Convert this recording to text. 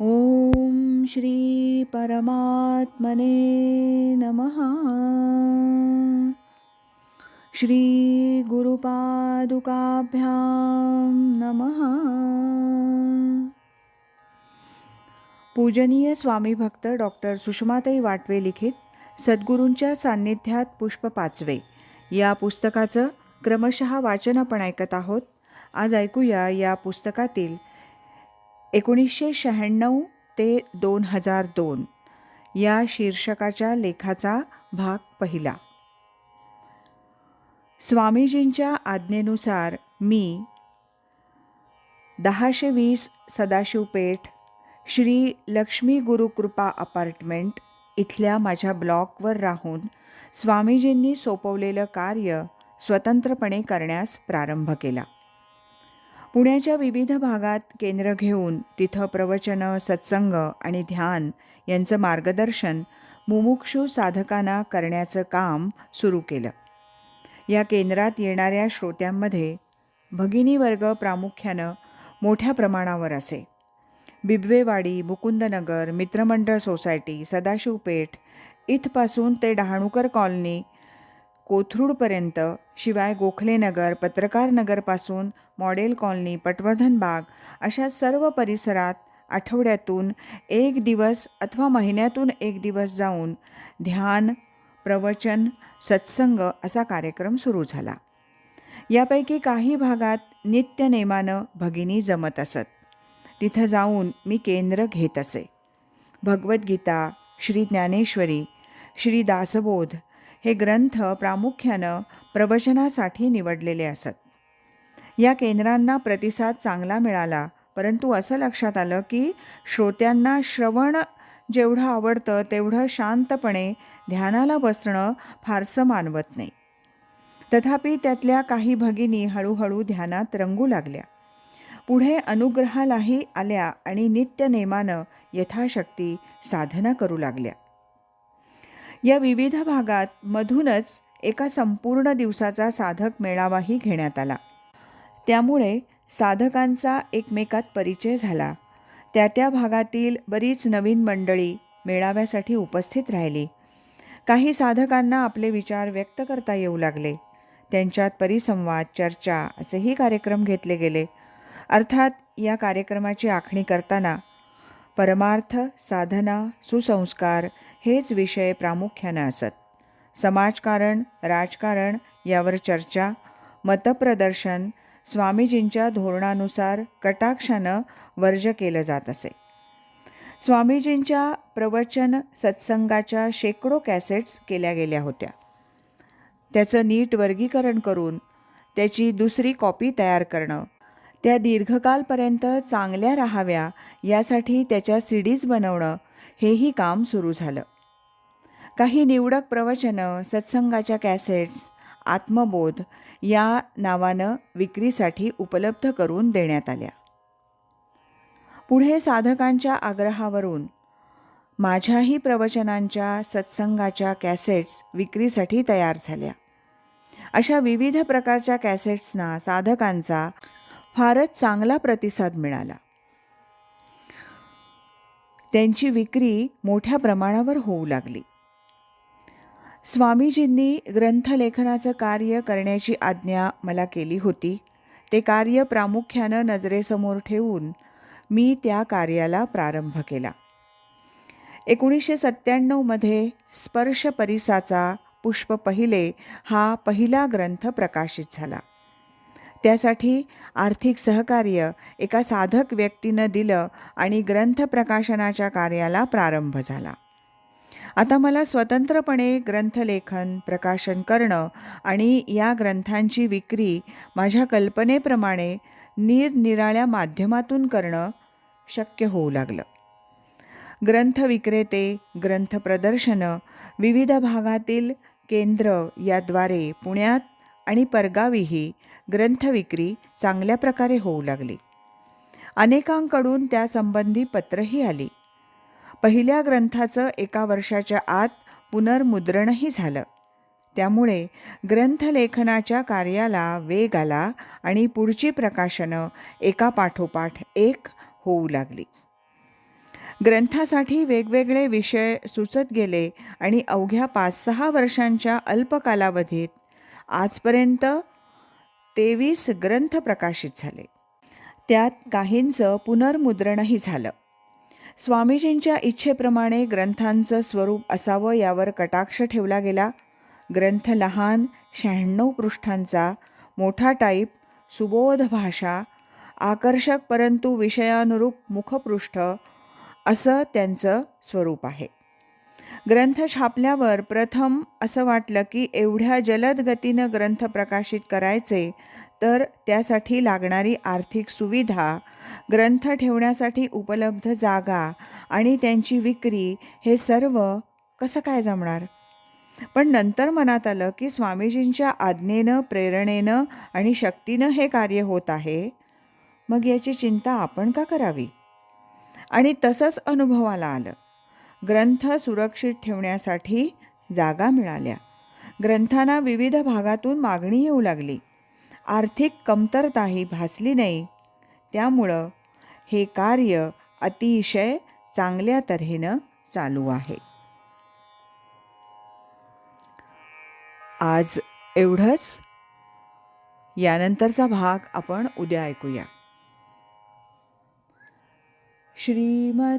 ॐ श्री परमात्मने नमः। श्री गुरुपादुकाभ्यां नमः। पूजनीय स्वामी भक्त डॉक्टर सुषमाताई वाटवे लिखित सद्गुरूंच्या सान्निध्यात पुष्प पाचवे. या पुस्तकाचं क्रमशः वाचन आपण ऐकत आहोत. आज ऐकूया या पुस्तकातील एकोणीसशे शहाण्णव ते दोन हजार दोन या शीर्षकाच्या लेखाचा भाग पहिला. स्वामीजींच्या आज्ञेनुसार मी दहाशे वीस सदाशिवपेठ श्री लक्ष्मी गुरुकृपा अपार्टमेंट इथल्या माझ्या ब्लॉकवर राहून स्वामीजींनी सोपवलेलं कार्य स्वतंत्रपणे करण्यास प्रारंभ केला. पुण्याच्या विविध भागात केंद्र घेऊन तिथं प्रवचनं सत्संग आणि ध्यान यांचं मार्गदर्शन मुमुक्षू साधकांना करण्याचं काम सुरू केलं. या केंद्रात येणाऱ्या श्रोत्यांमध्ये भगिनी वर्ग प्रामुख्यानं मोठ्या प्रमाणावर असे. बिबवेवाडी मुकुंदनगर मित्रमंडळ सोसायटी सदाशिवपेठ इथपासून ते डहाणूकर कॉलनी कोथरूडपर्यंत शिवाय गोखलेनगर पत्रकार नगरपासून मॉडेल कॉलनी पटवर्धन बाग अशा सर्व परिसरात आठवड्यातून एक दिवस अथवा महिन्यातून एक दिवस जाऊन ध्यान प्रवचन सत्संग असा कार्यक्रम सुरू झाला. यापैकी काही भागात नित्यनेमानं भगिनी जमत असत. तिथं जाऊन मी केंद्र घेत असे. भगवद्गीता श्री ज्ञानेश्वरी श्री दासबोध हे ग्रंथ प्रामुख्यानं प्रवचनासाठी निवडलेले असत. या केंद्रांना प्रतिसाद चांगला मिळाला परंतु असं लक्षात आलं की श्रोत्यांना श्रवण जेवढं आवडतं तेवढं शांतपणे ध्यानाला बसणं फारसं मानवत नाही. तथापि त्यातल्या काही भगिनी हळूहळू ध्यानात रंगू लागल्या. पुढे अनुग्रहालाही आल्या आणि नित्यनेमानं यथाशक्ती साधना करू लागल्या. या विविध भागात मधूनच एका संपूर्ण दिवसाचा साधक मेळावाही घेण्यात आला. त्यामुळे साधकांचा एकमेकात परिचय झाला. त्या त्या भागातील बरीच नवीन मंडळी मेळाव्यासाठी उपस्थित राहिली. काही साधकांना आपले विचार व्यक्त करता येऊ लागले. त्यांच्यात परिसंवाद चर्चा असेही कार्यक्रम घेतले गेले. अर्थात या कार्यक्रमाची आखणी करताना परमार्थ साधना सुसंस्कार हेच विषय प्रामुख्यानं असत. समाजकारण राजकारण यावर चर्चा मतप्रदर्शन स्वामीजींच्या धोरणानुसार कटाक्षानं वर्ज केलं जात असे. स्वामीजींच्या प्रवचन सत्संगाच्या शेकडो कॅसेट्स केल्या गेल्या होत्या. त्याचं नीट वर्गीकरण करून त्याची दुसरी कॉपी तयार करणं त्या दीर्घकालपर्यंत चांगल्या राहाव्या यासाठी त्याच्या सीडीज बनवणं हेही काम सुरू झालं. काही निवडक प्रवचनं सत्संगाच्या कॅसेट्स आत्मबोध या नावानं विक्रीसाठी उपलब्ध करून देण्यात आल्या. पुढे साधकांच्या आग्रहावरून माझ्याही प्रवचनांच्या सत्संगाच्या कॅसेट्स विक्रीसाठी तयार झाल्या. अशा विविध प्रकारच्या कॅसेट्सना साधकांचा फारच चांगला प्रतिसाद मिळाला. त्यांची विक्री मोठ्या प्रमाणावर होऊ लागली. स्वामीजींनी ग्रंथलेखनाचं कार्य करण्याची आज्ञा मला केली होती. ते कार्य प्रामुख्यानं नजरेसमोर ठेवून मी त्या कार्याला प्रारंभ केला. एकोणीसशे सत्त्याण्णवमध्ये स्पर्श परिसाचा पुष्प पहिले हा पहिला ग्रंथ प्रकाशित झाला. त्यासाठी आर्थिक सहकार्य एका साधक व्यक्तीनं दिलं आणि ग्रंथ प्रकाशनाच्या कार्याला प्रारंभ झाला. आता मला स्वतंत्रपणे ग्रंथलेखन प्रकाशन करणं आणि या ग्रंथांची विक्री माझ्या कल्पनेप्रमाणे निरनिराळ्या माध्यमातून करणं शक्य होऊ लागलं. ग्रंथ विक्रेते ग्रंथ प्रदर्शनं विविध भागातील केंद्र याद्वारे पुण्यात आणि परगावीही ग्रंथविक्री चांगल्या प्रकारे होऊ लागली. अनेकांकडून त्यासंबंधी पत्रही आली. पहिल्या ग्रंथाचं एका वर्षाच्या आत पुनर्मुद्रणही झालं. त्यामुळे ग्रंथलेखनाच्या कार्याला वेग आला आणि पुढची प्रकाशनं एका पाठोपाठ एक होऊ लागली. ग्रंथासाठी वेगवेगळे विषय सुचत गेले आणि अवघ्या पाच सहा वर्षांच्या अल्प कालावधीत आजपर्यंत तेवीस ग्रंथ प्रकाशित झाले. त्यात काहींचं पुनर्मुद्रणही झालं. स्वामीजींच्या इच्छेप्रमाणे ग्रंथांचं स्वरूप असावं यावर कटाक्ष ठेवला गेला. ग्रंथ लहान शहाण्णव पृष्ठांचा मोठा टाईप सुबोध भाषा आकर्षक परंतु विषयानुरूप मुखपृष्ठ असं त्यांचं स्वरूप आहे. ग्रंथ छापल्यावर प्रथम असं वाटलं की एवढ्या जलद गतीनं ग्रंथ प्रकाशित करायचे तर त्यासाठी लागणारी आर्थिक सुविधा ग्रंथ ठेवण्यासाठी उपलब्ध जागा आणि त्यांची विक्री हे सर्व कसं काय जमणार? पण नंतर मनात आलं की स्वामीजींच्या आज्ञेनं प्रेरणेनं आणि शक्तीनं हे कार्य होत आहे. मग याची चिंता आपण का करावी? आणि तसंच अनुभवाला आलं. ग्रंथ सुरक्षित ठेवण्यासाठी जागा मिळाल्या. ग्रंथांना विविध भागातून मागणी येऊ लागली. आर्थिक कमतरताही भासली नाही. त्यामुळं हे कार्य अतिशय चांगल्या तऱ्हेनं चालू आहे. आज एवढंच. यानंतरचा भाग आपण उद्या ऐकूया. श्रीमत